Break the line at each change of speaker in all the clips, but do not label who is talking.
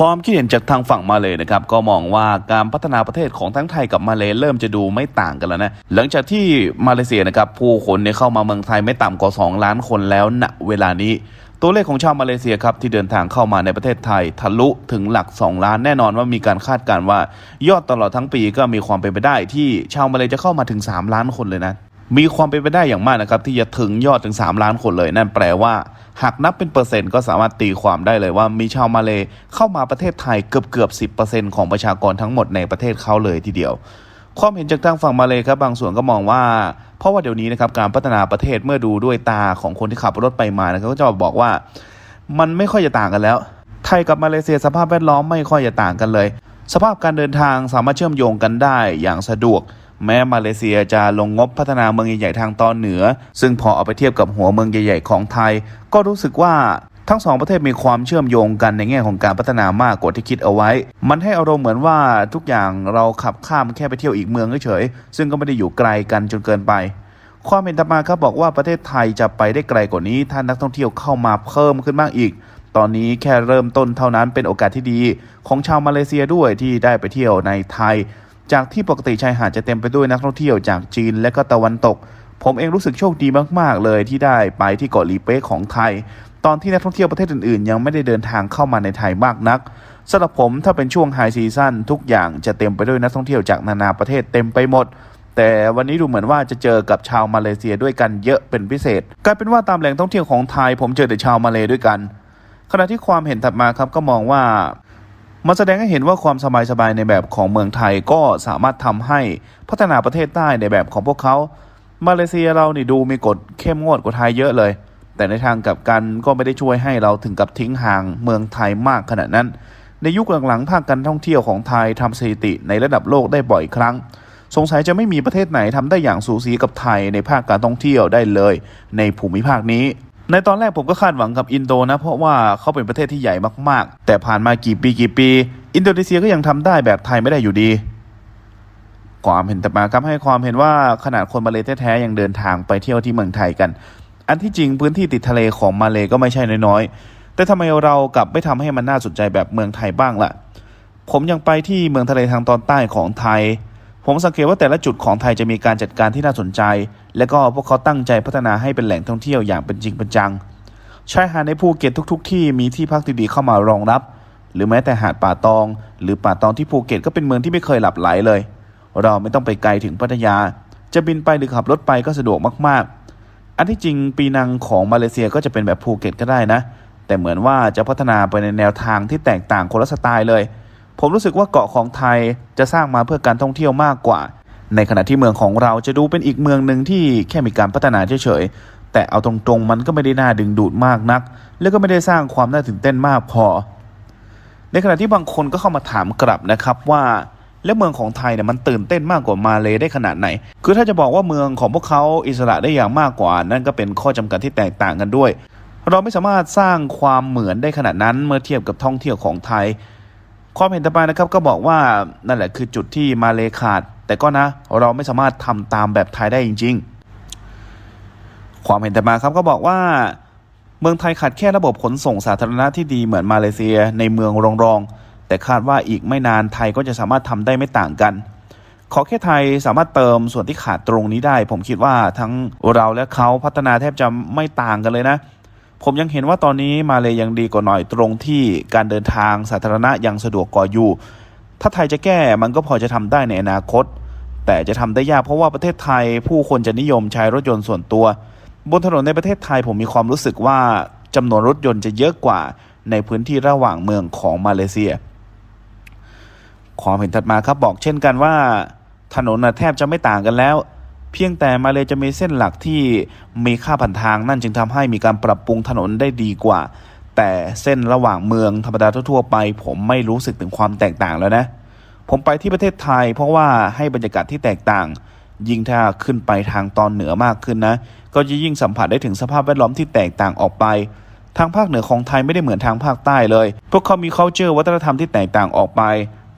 ความคิดเห็นจากทางฝั่งมาเลยนะครับก็มองว่าการพัฒนาประเทศของทั้งไทยกับมาเลเริ่มจะดูไม่ต่างกันแล้วนะหลังจากที่มาเลเซียนะครับผู้คนเนี่ยเข้ามาเมืองไทยไม่ต่ำกว่า 2 ล้านคนแล้วณเวลานี้ตัวเลขของชาวมาเลเซียครับที่เดินทางเข้ามาในประเทศไทย ทะลุถึงหลัก 2 ล้านแน่นอนว่ามีการคาดการณ์ว่า ยอดตลอดทั้งปีก็มีความเป็นไปได้ที่ชาวมาเลจะเข้ามาถึง 3 ล้านคนเลยนะ มีความเป็นไปได้อย่างมากนะครับ ที่จะถึงยอดถึง 3 ล้านคนเลย นั่นแปลว่า หากนับเป็นเปอร์เซ็นต์ก็สามารถตีความได้เลยว่ามีชาวมาเลเข้ามาประเทศไทยเกือบเกือบสิของประชากรทั้งหมดในประเทศเขาเลยทีเดียว ความเห็นจากทางฝั่งมาเลยครับบางส่วนก็มองว่า เพราะว่าเดี๋ยวนี้นะครับการพัฒนาประเทศเมื่อดูด้วยตาของคนที่ขับรถไปมานะครับก็จะบอกว่า มันไม่ค่อยจะต่างกันแล้ว ไทยกับมาเลเซียสภาพแวดล้อมไม่ค่อยจะต่างกันเลย สภาพการเดินทางสามารถเชื่อมโยงกันได้อย่างสะดวก แม้มาเลเซียจะลงงบพัฒนาเมืองใหญ่ๆทางตอนเหนือ ซึ่งพอเอาไปเทียบกับหัวเมืองใหญ่ๆของไทย ก็รู้สึกว่าทั้งสองประเทศมีความเชื่อมโยงกันในแง่ของการพัฒนามากกว่าที่คิดเอาไว้ มันให้อารมณ์เหมือนว่าทุกอย่างเราขับข้ามแค่ไปเที่ยวอีกเมืองเฉยๆซึ่งก็ไม่ได้อยู่ไกลกันจนเกินไป ความเห็นต่อมาครับบอกว่าประเทศไทยจะไปได้ไกลกว่านี้ ถ้านักท่องเที่ยวเข้ามาเพิ่มขึ้นมากอีก ตอนนี้แค่เริ่มต้นเท่านั้นเป็นโอกาสที่ดี ของชาวมาเลเซียด้วยที่ได้ไปเที่ยวในไทย จากที่ปกติชายหาดจะเต็มไปด้วยนักท่องเที่ยวจากจีนและก็ตะวันตก ผมเองรู้สึกโชคดีมาก ๆ เลยที่ได้ไปที่เกาะลีเป้ของไทย ตอนที่นักท่องเที่ยวประเทศอื่น ๆ ยังไม่ได้เดินทางเข้ามาในไทยมากนักสำหรับผมถ้าเป็นช่วงไฮซีซั่นทุกอย่างจะเต็มไปด้วยนักท่องเที่ยวจากนานาประเทศเต็มไปหมดแต่วันนี้ดูเหมือนว่าจะเจอกับชาวมาเลเซียด้วยกันเยอะเป็นพิเศษ กลายเป็นว่าตามแหล่งท่องเที่ยวของไทย ผมเจอแต่ชาวมาเลด้วยกัน ขณะที่ความเห็นถัดมาครับก็มองว่า มันแสดงให้เห็นว่าความสบายๆในแบบของเมืองไทยก็สามารถทำให้พัฒนาประเทศใต้ในแบบของพวกเขามาเลเซียเรานี่ดูมีกฎเข้มงวดกว่าไทยเยอะเลย แต่ในทางกลับกันก็ไม่ได้ช่วยให้เราถึงกับทิ้งห่างเมืองไทยมากขนาดนั้น ในยุคหลังๆภาคการท่องเที่ยวของไทยทำสถิติในระดับโลกได้บ่อยครั้ง สงสัยจะไม่มีประเทศไหนทำได้อย่างสูสีกับไทยในภาคการท่องเที่ยวได้เลย ในภูมิภาคนี้ ในตอนแรกผมก็คาดหวังกับอินโดนะ เพราะว่าเขาเป็นประเทศที่ใหญ่มากๆ แต่ผ่านมากี่ปีกี่ปี อินโดนีเซียก็ยังทำได้แบบไทยไม่ได้อยู่ดีความเห็นแต่มาครับให้ความเห็นว่าขนาดคนมาเลแท้ๆยังเดินทางไปเที่ยวที่เมืองไทยกัน อันที่จริงพื้นที่ติดทะเลของมาเลก็ไม่ใช่น้อยๆ แต่ทำไมเรากลับไม่ทำให้มันน่าสนใจแบบเมืองไทยบ้างล่ะ ผมยังไปที่เมืองทะเลทางตอนใต้ของไทย ผมสังเกตว่าแต่ละจุดของไทยจะมีการจัดการที่น่าสนใจ และก็พวกเขาตั้งใจพัฒนาให้เป็นแหล่งท่องเที่ยวอย่างเป็นจริงเป็นจัง ชายหาดในภูเก็ตทุก ๆ ที่มีที่พักดีๆเข้ามารองรับ หรือแม้แต่หาดป่าตอง หรือป่าตองที่ภูเก็ตก็เป็นเมืองที่ไม่เคยหลับไหลเลย เราไม่ต้องไปไกลถึงพัทยา จะบินไปหรือขับรถไปก็สะดวกมากๆ อันที่จริงปีนังของมาเลเซียก็จะเป็นแบบภูเก็ตก็ได้นะ แต่เหมือนว่าจะพัฒนาไปในแนวทางที่แตกต่างคนละสไตล์เลย ผมรู้สึกว่าเกาะของไทยจะสร้างมาเพื่อการท่องเที่ยวมากกว่า ในขณะที่เมืองของเราจะดูเป็นอีกเมืองหนึ่งที่แค่มีการพัฒนาเฉยๆ แต่เอาตรงๆ มันก็ไม่ได้น่าดึงดูดมากนัก แล้วก็ไม่ได้สร้างความน่าตื่นเต้นมากพอ ในขณะที่บางคนก็เข้ามาถามกลับนะครับว่าแล้วเมืองของไทยเนี่ยมันตื่นเต้นมากกว่ามาเลได้ขนาดไหน คือถ้าจะบอกว่าเมืองของพวกเขาอิสระได้อย่างมากกว่า นั่นก็เป็นข้อจำกัดที่แตกต่างกันด้วย เราไม่สามารถสร้างความเหมือนได้ขนาดนั้นเมื่อเทียบกับท่องเที่ยวของไทย ความเห็นต่อไปนะครับก็บอกว่านั่นแหละคือจุดที่มาเลขาด แต่ก็นะเราไม่สามารถทำตามแบบไทยได้จริง ๆ ความเห็นต่อมาครับก็บอกว่าเมืองไทยขาดแค่ระบบขนส่งสาธารณะที่ดีเหมือนมาเลเซียในเมืองรองๆแต่คาดว่าอีกไม่นานไทยก็จะสามารถทำได้ไม่ต่างกัน ขอแค่ไทยสามารถเติมส่วนที่ขาดตรงนี้ได้ ผมคิดว่าทั้งเราและเขาพัฒนาแทบจะไม่ต่างกันเลยนะ ผมยังเห็นว่าตอนนี้มาเลยยังดีกว่าหน่อยตรงที่การเดินทางสาธารณะยังสะดวกกว่าอยู่ ถ้าไทยจะแก้มันก็พอจะทำได้ในอนาคต แต่จะทำได้ยากเพราะว่าประเทศไทยผู้คนจะนิยมใช้รถยนต์ส่วนตัว บนถนนในประเทศไทยผมมีความรู้สึกว่าจำนวนรถยนต์จะเยอะกว่าในพื้นที่ระหว่างเมืองของมาเลเซีย ความเห็นถัดมาครับบอกเช่นกันว่า ถนนแทบจะไม่ต่างกันแล้ว เพียงแต่มาเลยจะมีเส้นหลักที่มีค่าผ่านทางนั่นจึงทำให้มีการปรับปรุงถนนได้ดีกว่า แต่เส้นระหว่างเมืองธรรมดาทั่วๆไป ผมไม่รู้สึกถึงความแตกต่างแล้วนะ ผมไปที่ประเทศไทย เพราะว่าให้บรรยากาศที่แตกต่าง ยิ่งถ้าขึ้นไปทางตอนเหนือมากขึ้นนะ ก็จะยิ่งสัมผัสได้ถึงสภาพแวดล้อมที่แตกต่างออกไปทางภาคเหนือของไทยไม่ได้เหมือนทางภาคใต้เลย พวกเขามี culture วัฒนธรรมที่แตกต่างออกไป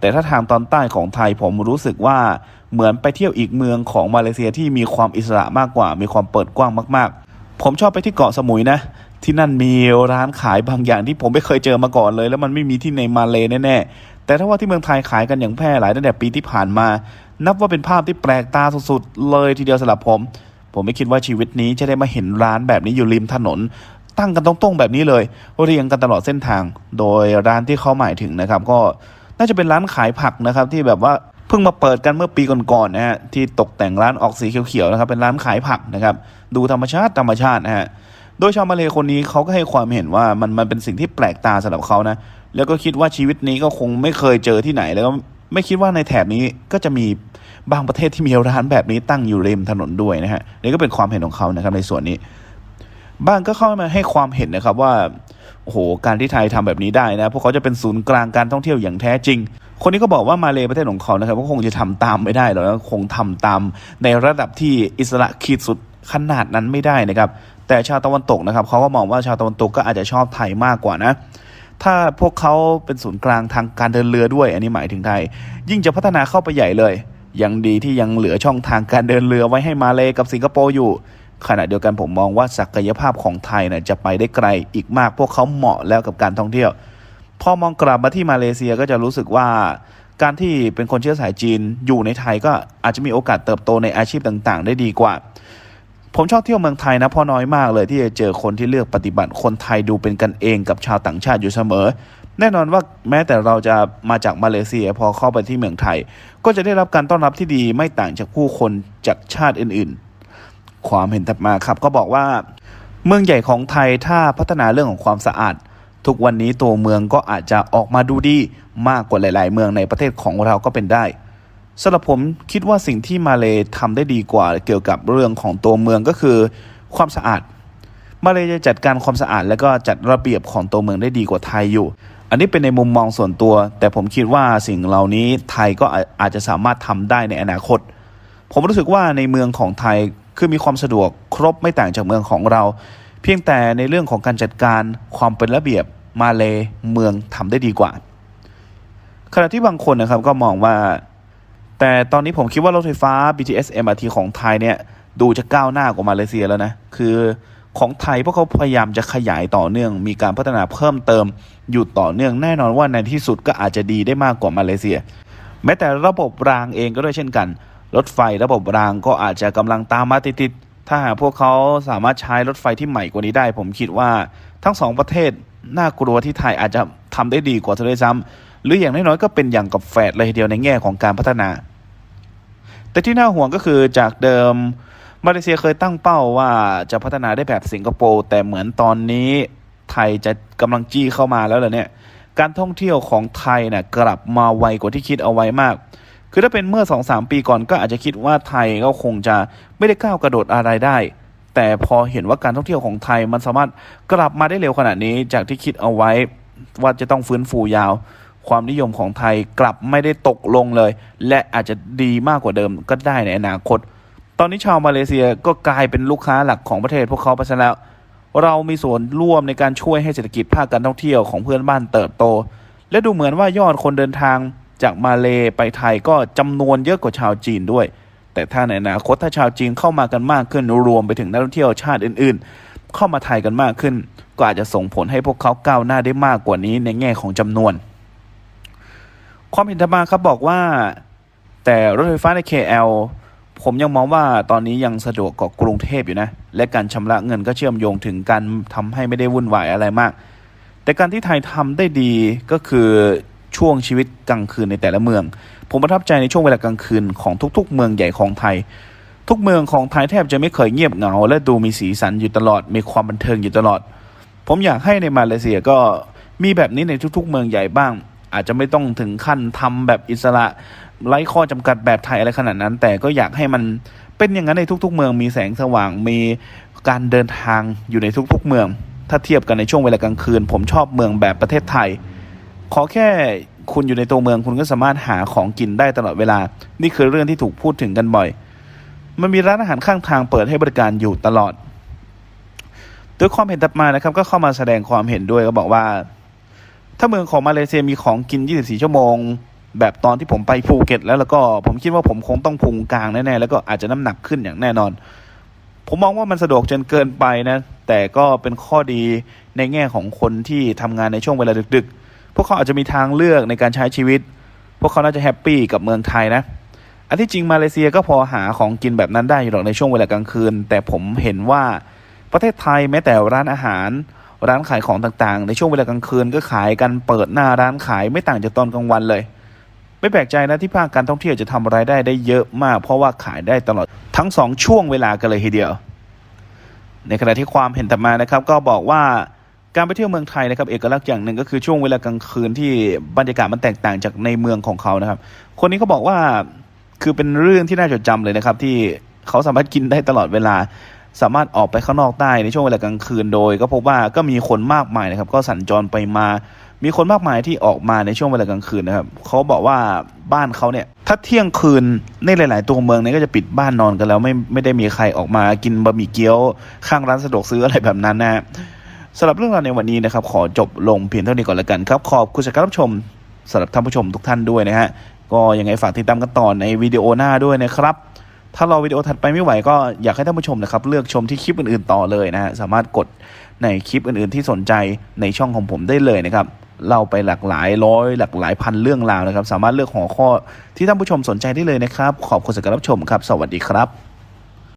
แต่ถ้าทางตอนใต้ของไทยผมรู้สึกว่า เหมือนไปเที่ยวอีกเมืองของมาเลเซียที่มีความอิสระมากกว่า มีความเปิดกว้างมากๆ ผมชอบไปที่เกาะสมุยนะ ที่นั่นมีร้านขายบางอย่างที่ผมไม่เคยเจอมาก่อนเลย แล้วมันไม่มีที่ในมาเลแน่ๆ แต่ถ้าว่าที่เมืองไทยขายกันอย่างแพร่หลายตั้งแต่ปีที่ผ่านมา นับว่าเป็นภาพที่แปลกตาสุดๆเลยทีเดียวสำหรับผม ผมไม่คิดว่าชีวิตนี้จะได้มาเห็นร้านแบบนี้อยู่ริมถนนตั้งกันตรงๆแบบนี้เลย เรียงกันตลอดเส้นทาง โดยร้านที่เขาหมายถึงนะครับ ก็น่าจะเป็นร้านขายผักนะครับที่แบบว่า เพิ่งมาเปิดกันเมื่อปีก่อนๆนะฮะที่ตกแต่งร้านออกสีเขียวๆนะครับเป็นร้านขายผักนะครับดูธรรมชาติธรรมชาตินะฮะโดยชาวมาเลคนนี้เขาก็ให้ความเห็นว่ามันมันเป็นสิ่งที่แปลกตาสำหรับเขานะแล้วก็คิดว่าชีวิตนี้ก็คงไม่เคยเจอที่ไหนแล้วก็ไม่คิดว่าในแถบนี้ก็จะมีบางประเทศที่มีร้านแบบนี้ตั้งอยู่ริมถนนด้วยนะฮะนี่ก็เป็นความเห็นของเขานะครับในส่วนนี้ บ้างก็เข้ามาให้ความเห็นนะครับว่า โอ้โห การที่ไทยทำแบบนี้ได้นะพวกเขาจะเป็นศูนย์กลางการท่องเที่ยวอย่างแท้จริง คนนี้ก็บอกว่ามาเลประเทศของเขานะครับก็คงจะทำตามไม่ได้หรอกนะคงทำตามในระดับที่อิสระขีดสุดขนาดนั้นไม่ได้นะครับ แต่ชาวตะวันตกนะครับเขาก็มองว่าชาวตะวันตกก็อาจจะชอบไทยมากกว่านะ ถ้าพวกเขาเป็นศูนย์กลางทางการเดินเรือด้วย อันนี้หมายถึงไทย ยิ่งจะพัฒนาเข้าไปใหญ่เลย ยังดีที่ยังเหลือช่องทางการเดินเรือไว้ให้มาเลกับสิงคโปร์อยู่ ขณะเดียวกันผมมองว่าศักยภาพของไทยเนี่ยจะไปได้ไกลอีกมาก พวกเขาเหมาะแล้วกับการท่องเที่ยว พอมองกลับมาที่มาเลเซียก็จะรู้สึกว่าการที่เป็นคนเชื้อสายจีนอยู่ในไทยก็อาจจะมีโอกาสเติบโตในอาชีพต่างๆ ได้ดีกว่า ผมชอบเที่ยวเมืองไทยนะเพราะน้อยมากเลยที่จะเจอคนที่เลือกปฏิบัติคนไทยดูเป็นกันเองกับชาวต่างชาติอยู่เสมอ แน่นอนว่าแม้แต่เราจะมาจากมาเลเซียพอเข้าไปที่เมืองไทย ก็จะได้รับการต้อนรับที่ดีไม่ต่างจากผู้คนจากชาติอื่นๆ ความเห็นถัดมาครับก็บอกว่า เมืองใหญ่ของไทยถ้าพัฒนาเรื่องของความสะอาด ทุกวันนี้ตัวเมืองก็อาจจะออกมาดูดีมากกว่าหลาย ๆ เมืองในประเทศของเราก็เป็นได้สำหรับผมคิดว่าสิ่งที่มาเลทำได้ดีกว่าเกี่ยวกับเรื่องของตัวเมืองก็คือความสะอาด มาเลจะจัดการความสะอาด และก็จัดระเบียบของตัวเมืองได้ดีกว่าไทยอยู่ อันนี้เป็นในมุมมองส่วนตัว แต่ผมคิดว่าสิ่งเหล่านี้ไทยก็อาอาจจะสามารถทำได้ในอนาคต ผมรู้สึกว่าในเมืองของไทย คือมีความสะดวกครบไม่ต่างจากเมืองของเรา เพียงแต่ในเรื่องของการจัดการความเป็นระเบียบมาเลเมืองทำได้ดีกว่า ขณะที่บางคนนะครับก็มองว่า แต่ตอนนี้ผมคิดว่ารถไฟฟ้า BTS MRT ของไทยเนี่ยดูจะก้าวหน้ากว่ามาเลเซียแล้วนะ คือของไทยพวกเขาพยายามจะขยายต่อเนื่อง มีการพัฒนาเพิ่มเติม อยู่ต่อเนื่องแน่นอนว่าในที่สุดก็อาจจะดีได้มากกว่ามาเลเซีย แม้แต่ระบบรางเองก็ด้วยเช่นกัน รถไฟระบบรางก็อาจจะกำลังตามมาติดๆถ้าหากพวกเขาสามารถใช้รถไฟที่ใหม่กว่านี้ได้ ผมคิดว่าทั้งสองประเทศน่ากลัวที่ไทยอาจจะทำได้ดีกว่าเธอด้วยซ้ำหรืออย่างน้อยๆก็เป็นอย่างกับแฝดเลยเดียวในแง่ของการพัฒนา แต่ที่น่าห่วงก็คือจากเดิมมาเลเซียเคยตั้งเป้าว่าจะพัฒนาได้แบบสิงคโปร์แต่เหมือนตอนนี้ไทยจะกำลังจี้เข้ามาแล้วเหรอเนี่ยการท่องเที่ยวของไทยนี่ยกลับมาไวกว่าที่คิดเอาไว้มาก คือถ้าเป็นเมื่อ2อสปีก่อนก็อาจจะคิดว่าไทยก็คงจะไม่ได้ก้าวกระโดดอะไรได้ แต่พอเห็นว่าการท่องเที่ยวของไทยมันสามารถกลับมาได้เร็วขนาดนี้จากที่คิดเอาไว้ว่าจะต้องฟื้นฟูยาว ความนิยมของไทยกลับไม่ได้ตกลงเลย และอาจจะดีมากกว่าเดิมก็ได้ในอนาคต ตอนนี้ชาวมาเลเซียก็กลายเป็นลูกค้าหลักของประเทศพวกเขาไปซะแล้ว เรามีส่วนร่วมในการช่วยให้เศรษฐกิจภาคการท่องเที่ยวของเพื่อนบ้านเติบโต และดูเหมือนว่ายอดคนเดินทาง จากมาเลไปไทยก็จำนวนเยอะกว่าชาวจีนด้วย แต่ถ้าในอนาคตถ้าชาวจีนเข้ามากันมากขึ้นรวมไปถึงนักท่องเที่ยวชาติอื่น ๆ เข้ามาไทยกันมากขึ้น ก็อาจจะส่งผลให้พวกเขาก้าวหน้าได้มากกว่านี้ในแง่ของจำนวน ความเห็นธรรมาครับบอกว่า แต่รถไฟฟ้าใน KL ผมยังมองว่าตอนนี้ยังสะดวกกว่ากรุงเทพอยู่นะ และการชำระเงินก็เชื่อมโยงถึงการทำให้ไม่ได้วุ่นวายอะไรมาก แต่การที่ไทยทำได้ดีก็คือ ช่วงชีวิตกลางคืนในแต่ละเมือง ผมประทับใจในช่วงเวลากลางคืนของทุก ๆ เมืองใหญ่ของไทย ทุกเมืองของไทยแทบจะไม่เคยเงียบเหงา และดูมีสีสันอยู่ตลอด มีความบันเทิงอยู่ตลอด ผมอยากให้ในมาเลเซียก็มีแบบนี้ในทุก ๆ เมืองใหญ่บ้าง อาจจะไม่ต้องถึงขั้นทำแบบอิสระไร้ข้อจำกัดแบบไทยอะไรขนาดนั้น แต่ก็อยากให้มันเป็นอย่างนั้นในทุก ๆ เมืองมีแสงสว่างมีการเดินทางอยู่ในทุก ๆ เมือง ถ้าเทียบกันในช่วงเวลากลางคืน ผมชอบเมืองแบบประเทศไทย ขอแค่คุณอยู่ในตัวเมืองคุณก็สามารถหาของกินได้ตลอดเวลา นี่คือเรื่องที่ถูกพูดถึงกันบ่อย มันมีร้านอาหารข้างทางเปิดให้บริการอยู่ตลอดโดยความเห็นถัดมานะครับ ก็เข้ามาแสดงความเห็นด้วยก็บอกว่า ถ้าเมืองของมาเลเซียมีของกิน 24 ชั่วโมง แบบตอนที่ผมไปภูเก็ต แล้วแล้วก็ผมคิดว่าผมคงต้องพุงกลางแน่ๆแล้วก็อาจจะน้ำหนักขึ้นอย่างแน่นอน ผมมองว่ามันสะดวกจนเกินไปนะ แต่ก็เป็นข้อดีในแง่ของคนที่ทำงานในช่วงเวลาดึกๆ พวกเขาอาจจะมีทางเลือกในการใช้ชีวิต พวกเขาน่าจะแฮปปี้กับเมืองไทยนะ อันที่จริงมาเลเซียก็พอหาของกินแบบนั้นได้อยู่หรอกในช่วงเวลากลางคืน แต่ผมเห็นว่าประเทศไทยแม้แต่ร้านอาหาร ร้านขายของต่างๆ ในช่วงเวลากลางคืนก็ขายกันเปิดหน้าร้านขายไม่ต่างจากตอนกลางวันเลยไม่แปลกใจนะที่ภาคการท่องเที่ยวจะทำรายได้ได้เยอะมาก เพราะว่าขายได้ตลอดทั้งสองช่วงเวลากันเลยทีเดียว ในขณะที่ความเห็นต่อมานะครับ ก็บอกว่า การไปเที่ยวเมืองไทยนะครับเอกลักษณ์อย่างหนึ่งก็คือช่วงเวลากลางคืนที่บรรยากาศมันแตกต่างจากในเมืองของเขานะครับ คนนี้เขาบอกว่าคือเป็นเรื่องที่น่าจดจำเลยนะครับ ที่เขาสามารถกินได้ตลอดเวลา สามารถออกไปข้างนอกได้ในช่วงเวลากลางคืนโดย ก็พบว่าก็มีคนมากมายนะครับ ก็สัญจรไปมา มีคนมากมายที่ออกมาในช่วงเวลากลางคืนนะครับเขาบอกว่าบ้านเขาเนี่ยถ้าเที่ยงคืนในหลาย ๆ ตัวเมืองเนี่ยก็จะปิดบ้านนอนกันแล้วไม่ไม่ได้มีใครออกมากินบะหมี่เกี๊ยว ข้างร้านสะดวกซื้ออะไรแบบนั้นนะฮะ สำหรับเรื่องราวในวันนี้นะครับ ขอจบลงเพียงเท่านี้ก่อนล้วกันครับ ขอบคุณสำหรับการรับชมสำหรับท่านผู้ชมทุกท่านด้วยนะฮะก็ยังไงฝากติดตามกันต่อในวิดีโอหน้าด้วยนะครับ ถ้ารอวิดีโอถัดไปไม่ไหวก็อยากให้ท่านผู้ชมนะครับ เลือกชมที่คลิปอื่นๆต่อเลยนะฮะสามารถกดในคลิปอื่นๆ ที่สนใจในช่องของผมได้เลยนะครับเล่าไปหลากหลายร้อยหลากหลายพันเรื่องราวนะครับ สามารถเลือกหัวข้อที่ท่านผู้ชมสนใจได้เลยนะครับ ขอบคุณสำหรับการรับชมครับ สวัสดีครับ